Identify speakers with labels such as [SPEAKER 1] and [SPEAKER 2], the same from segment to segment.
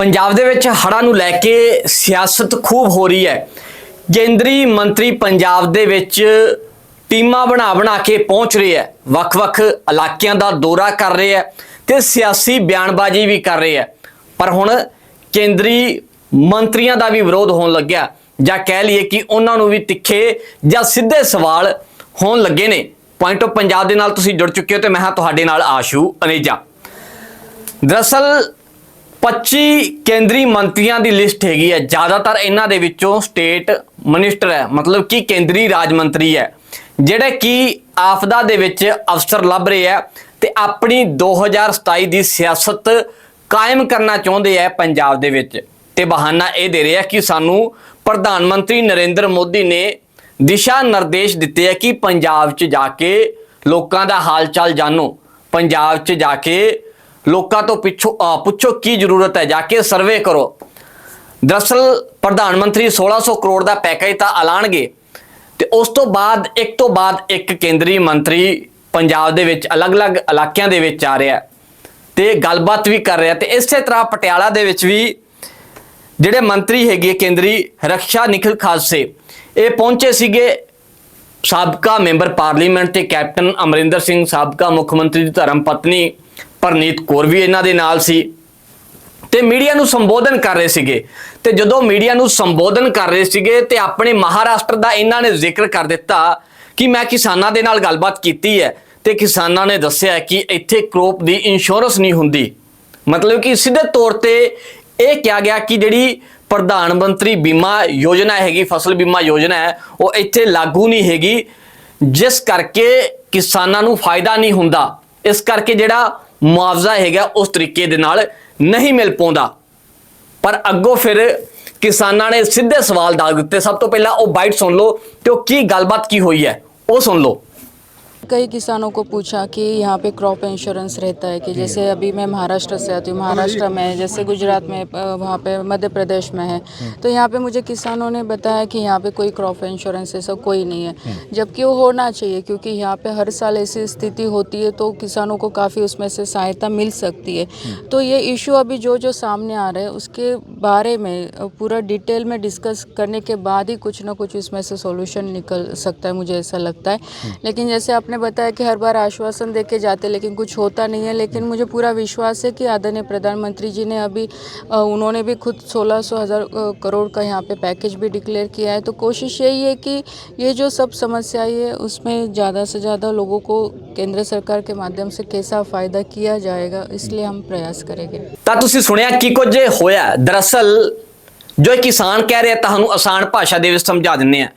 [SPEAKER 1] ਪੰਜਾਬ ਦੇ ਵਿੱਚ ਹੜ੍ਹਾਂ ਨੂੰ ਲੈ ਕੇ ਸਿਆਸਤ ਖੂਬ ਹੋ ਰਹੀ ਹੈ। ਕੇਂਦਰੀ ਮੰਤਰੀ ਪੰਜਾਬ ਦੇ ਵਿੱਚ ਟੀਮਾਂ ਬਣਾ ਬਣਾ ਕੇ ਪਹੁੰਚ ਰਹੇ ਹੈ। ਵੱਖ-ਵੱਖ ਇਲਾਕਿਆਂ ਦਾ ਦੌਰਾ ਕਰ ਰਹੇ ਹੈ ਤੇ ਸਿਆਸੀ ਬਿਆਨਬਾਜ਼ੀ ਵੀ ਕਰ ਰਹੇ ਹੈ। ਪਰ ਹੁਣ ਕੇਂਦਰੀ ਮੰਤਰੀਆਂ ਦਾ ਵੀ ਵਿਰੋਧ ਹੋਣ ਲੱਗਿਆ ਜਾਂ ਕਹਿ ਲਈਏ ਕਿ ਉਹਨਾਂ ਨੂੰ ਵੀ ਤਿੱਖੇ ਜਾਂ ਸਿੱਧੇ ਸਵਾਲ ਹੋਣ ਲੱਗੇ ਨੇ। ਪੁਆਇੰਟ ਆਫ ਪੰਜਾਬ ਦੇ ਨਾਲ ਤੁਸੀਂ ਜੁੜ ਚੁੱਕੇ ਹੋ ਤੇ ਮੈਂ ਹਾਂ ਤੁਹਾਡੇ ਨਾਲ ਆਸ਼ੂ ਅਨੇਜਾ। ਦਰਅਸਲ 25 ਕੇਂਦਰੀ ਮੰਤਰੀਆਂ ਦੀ ਲਿਸਟ ਹੈਗੀ ਹੈ। ਜ਼ਿਆਦਾਤਰ ਇਹਨਾਂ ਦੇ ਵਿੱਚੋਂ ਸਟੇਟ ਮਿਨਿਸਟਰ ਹੈ। ਮਤਲਬ ਕਿ ਕੇਂਦਰੀ ਰਾਜ ਮੰਤਰੀ ਹੈ। ਜਿਹੜੇ ਕਿ ਆਫਦਾ ਦੇ ਵਿੱਚ ਅਫਸਰ ਲੱਭ ਰਹੇ ਹੈ ਤੇ ਆਪਣੀ 2027 ਦੀ ਸਿਆਸਤ ਕਾਇਮ ਕਰਨਾ ਚਾਹੁੰਦੇ ਹੈ ਪੰਜਾਬ ਦੇ ਵਿੱਚ। ਤੇ ਬਹਾਨਾ ਇਹ ਦੇ ਰਿਹਾ ਕਿ ਸਾਨੂੰ ਪ੍ਰਧਾਨ ਮੰਤਰੀ ਨਰਿੰਦਰ ਮੋਦੀ ਨੇ ਦਿਸ਼ਾ ਨਿਰਦੇਸ਼ ਦਿੱਤੇ ਹੈ ਕਿ ਪੰਜਾਬ 'ਚ ਜਾ ਕੇ ਲੋਕਾਂ ਦਾ ਹਾਲ ਚਾਲ ਜਾਣੋ। ਪੰਜਾਬ 'ਚ ਜਾ ਕੇ ਲੋਕਾਂ ਤੋਂ ਪਿੱਛੋਂ, ਅਹ, ਪੁੱਛੋ ਕੀ ਜ਼ਰੂਰਤ ਹੈ? ਜਾ ਕੇ ਸਰਵੇ ਕਰੋ। ਦਰਅਸਲ, ਪ੍ਰਧਾਨ ਮੰਤਰੀ 1600 ਕਰੋੜ ਦਾ ਪੈਕੇਜ ਤਾਂ ਐਲਾਨਗੇ। ਤੇ ਉਸ ਤੋਂ ਬਾਅਦ, ਇੱਕ ਤੋਂ ਬਾਅਦ ਇੱਕ ਕੇਂਦਰੀ ਮੰਤਰੀ ਪੰਜਾਬ ਦੇ ਵਿੱਚ ਅਲੱਗ-ਅਲੱਗ ਇਲਾਕਿਆਂ ਦੇ ਵਿੱਚ ਆ ਰਿਹਾ ਹੈ ਤੇ ਗੱਲਬਾਤ ਵੀ ਕਰ ਰਿਹਾ ਤੇ ਇਸੇ ਤਰ੍ਹਾਂ ਪਟਿਆਲਾ ਦੇ ਵਿੱਚ ਵੀ ਜਿਹੜੇ ਮੰਤਰੀ ਹੈਗੇ ਕੇਂਦਰੀ ਰੱਖਿਆ ਨਿਖਿਲ ਖਾਲਸੇ, ਇਹ ਪਹੁੰਚੇ ਸੀਗੇ ਸਾਬਕਾ ਮੈਂਬਰ ਪਾਰਲੀਮੈਂਟ ਤੇ ਕੈਪਟਨ ਅਮਰਿੰਦਰ ਸਿੰਘ, ਸਾਬਕਾ ਮੁੱਖ ਮੰਤਰੀ ਦੀ ਧਰਮ ਪਤਨੀ ਪਰਨੀਤ ਕੌਰ ਵੀ ਇਹਨਾਂ ਦੇ ਨਾਲ ਸੀ ਤੇ ਮੀਡੀਆ ਨੂੰ ਸੰਬੋਧਨ ਕਰ ਰਹੇ ਸੀਗੇ। ਤੇ ਜਦੋਂ ਮੀਡੀਆ ਨੂੰ ਸੰਬੋਧਨ ਕਰ ਰਹੇ ਸੀਗੇ ਤੇ ਆਪਣੇ ਮਹਾਰਾਸ਼ਟਰ ਦਾ ਇਹਨਾਂ ਨੇ ਜ਼ਿਕਰ ਕਰ ਦਿੱਤਾ ਕਿ ਮੈਂ ਕਿਸਾਨਾਂ ਦੇ ਨਾਲ ਗੱਲਬਾਤ ਕੀਤੀ ਹੈ ਤੇ ਕਿਸਾਨਾਂ ਨੇ ਦੱਸਿਆ ਕਿ ਇੱਥੇ ਕ੍ਰੋਪ ਦੀ ਇੰਸ਼ੋਰੈਂਸ ਨਹੀਂ ਹੁੰਦੀ। ਮਤਲਬ ਕਿ ਸਿੱਧੇ ਤੌਰ ਤੇ ਇਹ ਕਿਹਾ ਗਿਆ ਕਿ ਜਿਹੜੀ ਪ੍ਰਧਾਨ ਮੰਤਰੀ ਬੀਮਾ ਯੋਜਨਾ ਹੈਗੀ, ਫਸਲ ਬੀਮਾ ਯੋਜਨਾ ਹੈ, ਉਹ ਇੱਥੇ ਲਾਗੂ ਨਹੀਂ ਹੈਗੀ। ਜਿਸ ਕਰਕੇ ਕਿਸਾਨਾਂ ਨੂੰ ਫਾਇਦਾ ਨਹੀਂ ਹੁੰਦਾ। ਇਸ ਕਰਕੇ ਜਿਹੜਾ ਮੁਆਵਜ਼ਾ ਹੈਗਾ ਉਸ ਤਰੀਕੇ ਦੇ ਨਾਲ ਨਹੀਂ ਮਿਲ ਪਾਉਂਦਾ। ਪਰ ਅੱਗੋਂ ਫਿਰ ਕਿਸਾਨਾਂ ਨੇ ਸਿੱਧੇ ਸਵਾਲ ਦਾਗ ਦਿੱਤੇ। ਸਭ ਤੋਂ ਪਹਿਲਾਂ ਉਹ ਬਾਈਟ ਸੁਣ ਲਓ ਤੇ ਉਹ ਕੀ ਗੱਲਬਾਤ ਕੀ ਹੋਈ ਹੈ, ਉਹ ਸੁਣ ਲਓ।
[SPEAKER 2] कई किसानों को पूछा कि यहाँ पे क्रॉप इंश्योरेंस रहता है कि जैसे अभी मैं महाराष्ट्र से आती हूँ महाराष्ट्र में जैसे गुजरात में वहाँ पे मध्य प्रदेश में है। तो यहाँ पे मुझे किसानों ने बताया कि यहाँ पे कोई क्रॉप इंश्योरेंस ऐसा कोई नहीं है। जबकि वो होना चाहिए क्योंकि यहाँ पे हर साल ऐसी स्थिति होती है तो किसानों को काफ़ी उसमें से सहायता मिल सकती है। तो ये इशू अभी जो जो सामने आ रहे हैं उसके बारे में पूरा डिटेल में डिस्कस करने के बाद ही कुछ ना कुछ इसमें से सॉल्यूशन निकल सकता है मुझे ऐसा लगता है। लेकिन जैसे आपने बताया कि हर बार आश्वासन दे के जाते लेकिन कुछ होता नहीं है लेकिन मुझे पूरा विश्वास है कि आदरणीय प्रधानमंत्री जी ने अभी अ, उन्होंने भी खुद सोलह सौ हज़ार करोड़ का यहाँ पे पैकेज भी डिक्लेयर किया है तो कोशिश यही है कि ये जो सब समस्याएं है उसमें ज़्यादा से ज़्यादा लोगों को केंद्र सरकार के माध्यम से कैसा फ़ायदा किया जाएगा इसलिए हम प्रयास करेंगे
[SPEAKER 1] ਤਾਂ ਤੁਸੀਂ ਸੁਣਿਆ ਕੀ ਕੁਝ ਹੋਇਆ ਦਰਅਸਲ ਜੋ ਇਹ ਕਿਸਾਨ ਕਹਿ ਰਿਹਾ ਤੁਹਾਨੂੰ ਆਸਾਨ ਭਾਸ਼ਾ ਦੇ ਵਿੱਚ ਸਮਝਾ ਦਿੰਨੇ ਆ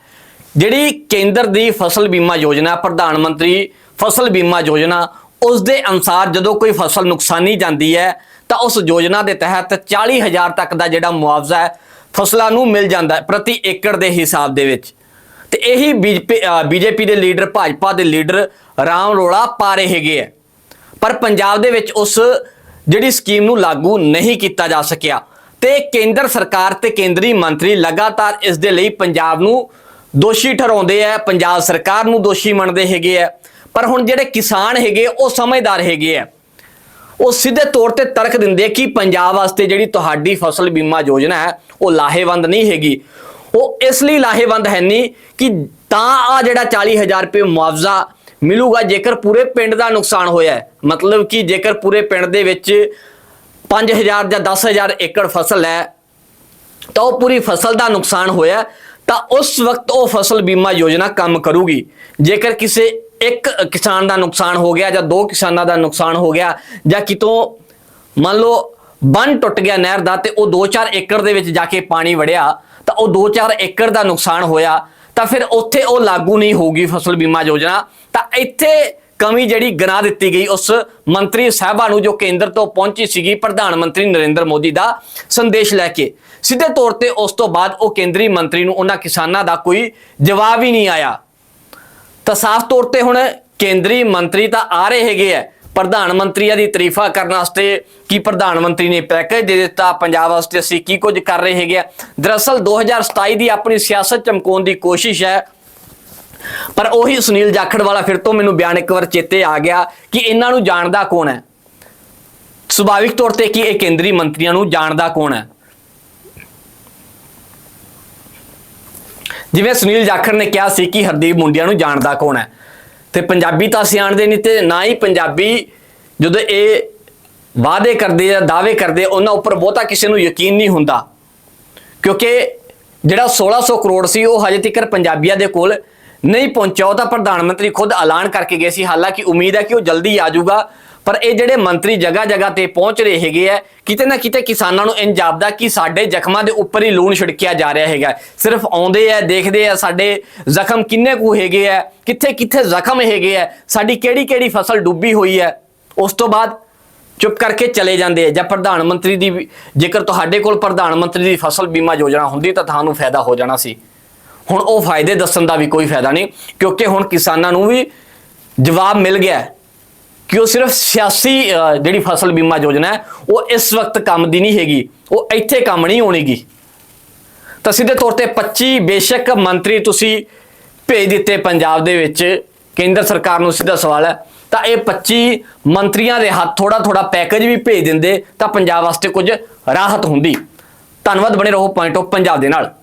[SPEAKER 1] ਜਿਹੜੀ ਕੇਂਦਰ ਦੀ ਫਸਲ ਬੀਮਾ ਯੋਜਨਾ, ਪ੍ਰਧਾਨ ਮੰਤਰੀ ਫਸਲ ਬੀਮਾ ਯੋਜਨਾ, ਉਸ ਦੇ ਅਨੁਸਾਰ ਜਦੋਂ ਕੋਈ ਫਸਲ ਨੁਕਸਾਨੀ ਜਾਂਦੀ ਹੈ, ਤਾਂ ਉਸ ਯੋਜਨਾ ਦੇ ਤਹਿਤ 40000 ਤੱਕ ਦਾ ਜਿਹੜਾ ਮੁਆਵਜ਼ਾ ਹੈ, ਫਸਲਾਂ ਨੂੰ ਮਿਲ ਜਾਂਦਾ ਹੈ ਪ੍ਰਤੀ ਏਕੜ ਦੇ ਹਿਸਾਬ ਦੇ ਵਿੱਚ। ਤੇ ਇਹੀ ਬੀਜੇਪੀ ਦੇ ਲੀਡਰ, ਭਾਜਪਾ ਦੇ ਲੀਡਰ ਰਾਮ ਰੋਲਾ ਪਾ ਰਹੇ ਹੈਗੇ ਆ। ਪਰ ਪੰਜਾਬ ਦੇ ਵਿੱਚ ਉਸ ਜਿਹੜੀ ਸਕੀਮ ਨੂੰ ਲਾਗੂ ਨਹੀਂ ਕੀਤਾ ਜਾ ਸਕਿਆ। ਤੇ ਕੇਂਦਰ ਸਰਕਾਰ ਤੇ ਕੇਂਦਰੀ ਮੰਤਰੀ ਲਗਾਤਾਰ ਇਸ ਦੇ ਲਈ ਪੰਜਾਬ ਨੂੰ ਦੋਸ਼ੀ ਠਹਿਰਾਉਂਦੇ ਆ, ਪੰਜਾਬ ਸਰਕਾਰ ਨੂੰ ਦੋਸ਼ੀ ਮੰਨਦੇ ਹੈਗੇ ਆ। ਪਰ ਹੁਣ ਜਿਹੜੇ ਕਿਸਾਨ ਹੈਗੇ, ਉਹ ਸਮਝਦਾਰ ਹੈਗੇ ਆ। ਉਹ ਸਿੱਧੇ ਤੌਰ ਤੇ ਤਰਕ ਦਿੰਦੇ ਕਿ ਪੰਜਾਬ ਵਾਸਤੇ ਜਿਹੜੀ ਤੁਹਾਡੀ ਫਸਲ ਬੀਮਾ ਯੋਜਨਾ ਹੈ, ਉਹ ਲਾਹੇਵੰਦ ਨਹੀਂ ਹੈਗੀ। ਉਹ ਇਸ ਲਈ ਲਾਹੇਵੰਦ ਹੈ ਨਹੀਂ ਕਿ ਤਾਂ ਆ ਜਿਹੜਾ 40000 ਰੁਪਏ ਮੁਆਵਜ਼ਾ ਮਿਲੂਗਾ, ਜੇਕਰ ਪੂਰੇ ਪਿੰਡ ਦਾ ਨੁਕਸਾਨ ਹੋਇਆ ਮਤਲਬ ਕਿ ਜੇਕਰ ਪੂਰੇ ਪਿੰਡ ਦੇ ਵਿੱਚ 5000 ਜਾਂ 10000 ਏਕੜ ਫਸਲ ਹੈ, ਤਾਂ ਉਹ ਪੂਰੀ ਫਸਲ ਦਾ ਨੁਕਸਾਨ ਹੋਇਆ। ਤਾਂ ਉਸ ਵਕਤ ਉਹ ਫਸਲ ਬੀਮਾ ਯੋਜਨਾ ਕੰਮ ਕਰੂਗੀ। ਜੇਕਰ ਕਿਸੇ ਇੱਕ ਕਿਸਾਨ ਦਾ ਨੁਕਸਾਨ ਹੋ ਗਿਆ ਜਾਂ ਦੋ ਕਿਸਾਨਾਂ ਦਾ ਨੁਕਸਾਨ ਹੋ ਗਿਆ ਜਾਂ ਕਿਤੋਂ ਮੰਨ ਲਓ ਬੰਨ ਟੁੱਟ ਗਿਆ ਨਹਿਰ ਦਾ ਤੇ ਉਹ 2-4 ਏਕੜ ਦੇ ਵਿੱਚ ਜਾ ਕੇ ਪਾਣੀ ਵੜਿਆ, ਤਾਂ ਉਹ 2-4 ਏਕੜ ਦਾ ਨੁਕਸਾਨ ਹੋਇਆ, ਤਾਂ ਫਿਰ ਉੱਥੇ ਉਹ ਲਾਗੂ ਨਹੀਂ ਹੋਊਗੀ ਫਸਲ ਬੀਮਾ ਯੋਜਨਾ। ਤਾਂ ਇੱਥੇ ਕਮੀ ਜਿਹੜੀ ਗਨਾ ਦਿੱਤੀ ਗਈ ਉਸ ਮੰਤਰੀ ਸਾਹਿਬਾ ਨੂੰ ਜੋ ਕੇਂਦਰ ਤੋਂ ਪਹੁੰਚੀ ਸੀਗੀ ਪ੍ਰਧਾਨ ਮੰਤਰੀ ਨਰਿੰਦਰ ਮੋਦੀ ਦਾ ਸੰਦੇਸ਼ ਲੈ ਕੇ। ਸਿੱਧੇ ਤੌਰ ਤੇ ਉਸ ਤੋਂ ਬਾਅਦ ਉਹ ਕੇਂਦਰੀ ਮੰਤਰੀ ਨੂੰ ਉਹਨਾਂ ਕਿਸਾਨਾਂ ਦਾ ਕੋਈ ਜਵਾਬ ਹੀ ਨਹੀਂ ਆਇਆ। ਤਾਂ ਸਾਫ਼ ਤੌਰ ਤੇ ਹੁਣ ਕੇਂਦਰੀ ਮੰਤਰੀ ਤਾਂ ਆ ਰਹੇ ਹੈਗੇ ਆ। ਪ੍ਰਧਾਨ ਮੰਤਰੀਆਂ ਦੀ ਤਾਰੀਫਾ ਕਰਨ ਵਾਸਤੇ ਕੀ ਪ੍ਰਧਾਨ ਮੰਤਰੀ ਨੇ ਪੈਕੇਜ ਦੇ ਦਿੱਤਾ, ਪੰਜਾਬ ਵਾਸਤੇ ਅਸੀਂ ਕੀ ਕੁਝ ਕਰ ਰਹੇ ਹੈਗੇ ਆ। ਦਰਅਸਲ 2027 ਦੀ ਆਪਣੀ ਸਿਆਸਤ ਚਮਕਾਉਣ ਦੀ ਕੋਸ਼ਿਸ਼ ਹੈ। ਪਰ ਉਹੀ ਸੁਨੀਲ ਜਾਖੜ ਵਾਲਾ ਫਿਰ ਤੋਂ ਮੈਨੂੰ ਬਿਆਨ ਇੱਕ ਵਾਰ ਚੇਤੇ ਆ ਗਿਆ ਕਿ ਇਹਨਾਂ ਨੂੰ ਜਾਣਦਾ ਕੌਣ ਹੈ। ਸੁਭਾਵਿਕ ਤੌਰ ਤੇ ਕਿ ਇਹ ਕੇਂਦਰੀ ਮੰਤਰੀਆਂ ਨੂੰ ਜਾਣਦਾ ਕੌਣ ਹੈ। ਜਿਵੇਂ ਸੁਨੀਲ ਜਾਖੜ ਨੇ ਕਿਹਾ ਸੀ ਕਿ ਹਰਦੀਪ ਮੁੰਡਿਆਂ ਨੂੰ ਜਾਣਦਾ ਕੌਣ ਹੈ। ਤੇ ਪੰਜਾਬੀ ਤਾਂ ਸਿਆਣਦੇ ਨਹੀਂ ਤੇ ਨਾ ਹੀ ਪੰਜਾਬੀ ਜਦੋਂ ਇਹ ਵਾਅਦੇ ਕਰਦੇ ਆ ਦਾਅਵੇ ਕਰਦੇ ਉਹਨਾਂ ਉੱਪਰ ਬਹੁਤਾ ਕਿਸੇ ਨੂੰ ਯਕੀਨ ਨਹੀਂ ਹੁੰਦਾ। ਕਿਉਂਕਿ ਜਿਹੜਾ 1600 ਕਰੋੜ ਸੀ ਉਹ ਹਜੇ ਤੱਕ ਪੰਜਾਬੀਆਂ ਦੇ ਕੋਲ ਨਹੀਂ ਪਹੁੰਚਿਆ, ਉਹ ਤਾਂ ਪ੍ਰਧਾਨ ਮੰਤਰੀ ਖੁਦ ਐਲਾਨ ਕਰਕੇ ਗਏ ਸੀ। ਹਾਲਾਂਕਿ ਉਮੀਦ ਹੈ ਕਿ ਉਹ ਜਲਦੀ ਆ ਜਾਊਗਾ, ਪਰ ਇਹ ਜਿਹੜੇ ਮੰਤਰੀ ਜਗ੍ਹਾ ਜਗ੍ਹਾ ਤੇ ਪਹੁੰਚ ਰਹੇ ਹੈਗੇ ਆ, ਕਿਤੇ ਨਾ ਕਿਤੇ ਕਿਸਾਨਾਂ ਨੂੰ ਇੰਜ ਜਾਪਦਾ ਕਿ ਸਾਡੇ ਜ਼ਖਮਾਂ ਦੇ ਉੱਪਰ ਹੀ ਲੂਣ ਛਿੜਕਿਆ ਜਾ ਰਿਹਾ ਹੈਗਾ। ਸਿਰਫ ਆਉਂਦੇ ਆ, ਦੇਖਦੇ ਆ, ਸਾਡੇ ਜ਼ਖਮ ਕਿੰਨੇ ਕੁ ਹੈਗੇ ਆ ਕਿੱਥੇ ਕਿੱਥੇ ਜ਼ਖਮ ਹੈਗੇ ਆ, ਸਾਡੀ ਕਿਹੜੀ ਕਿਹੜੀ ਫਸਲ ਡੁੱਬੀ ਹੋਈ ਹੈ ਉਸ ਤੋਂ ਬਾਅਦ ਚੁੱਪ ਕਰਕੇ ਚਲੇ ਜਾਂਦੇ ਆ। ਜਾਂ ਪ੍ਰਧਾਨ ਮੰਤਰੀ ਦੀ ਜੇਕਰ ਤੁਹਾਡੇ ਕੋਲ ਪ੍ਰਧਾਨ ਮੰਤਰੀ ਦੀ ਫਸਲ ਬੀਮਾ ਯੋਜਨਾ ਹੁੰਦੀ ਤਾਂ ਤੁਹਾਨੂੰ ਫਾਇਦਾ ਹੋ ਜਾਣਾ ਸੀ। ਹੁਣ ਉਹ ਫਾਇਦੇ ਦੱਸਣ ਦਾ ਵੀ ਕੋਈ ਫਾਇਦਾ ਨਹੀਂ, ਕਿਉਂਕਿ ਹੁਣ ਕਿਸਾਨਾਂ ਨੂੰ ਵੀ ਜਵਾਬ ਮਿਲ ਗਿਆ ਕਿ ਉਹ ਸਿਰਫ ਸਿਆਸੀ ਜਿਹੜੀ ਫਸਲ ਬੀਮਾ ਯੋਜਨਾ ਹੈ, ਉਹ ਇਸ ਵਕਤ ਕੰਮ ਦੀ ਨਹੀਂ ਹੈਗੀ, ਉਹ ਇੱਥੇ ਕੰਮ ਨਹੀਂ ਹੋਣੀਗੀ। ਤਾਂ ਸਿੱਧੇ ਤੌਰ ਤੇ 25 ਬੇਸ਼ੱਕ ਮੰਤਰੀ ਤੁਸੀਂ ਭੇਜ ਦਿੱਤੇ ਪੰਜਾਬ ਦੇ ਵਿੱਚ, ਕੇਂਦਰ ਸਰਕਾਰ ਨੂੰ ਸਿੱਧਾ ਸਵਾਲ ਹੈ, ਤਾਂ ਇਹ 25 ਮੰਤਰੀਆਂ ਦੇ ਹੱਥ ਥੋੜਾ ਥੋੜਾ ਪੈਕੇਜ ਵੀ ਭੇਜ ਦਿੰਦੇ, ਤਾਂ ਪੰਜਾਬ ਵਾਸਤੇ ਕੁਝ ਰਾਹਤ ਹੁੰਦੀ। ਧੰਨਵਾਦ, ਬਣੇ ਰਹੋ ਪੁਆਇੰਟ ਆਫ ਪੰਜਾਬ ਦੇ ਨਾਲ।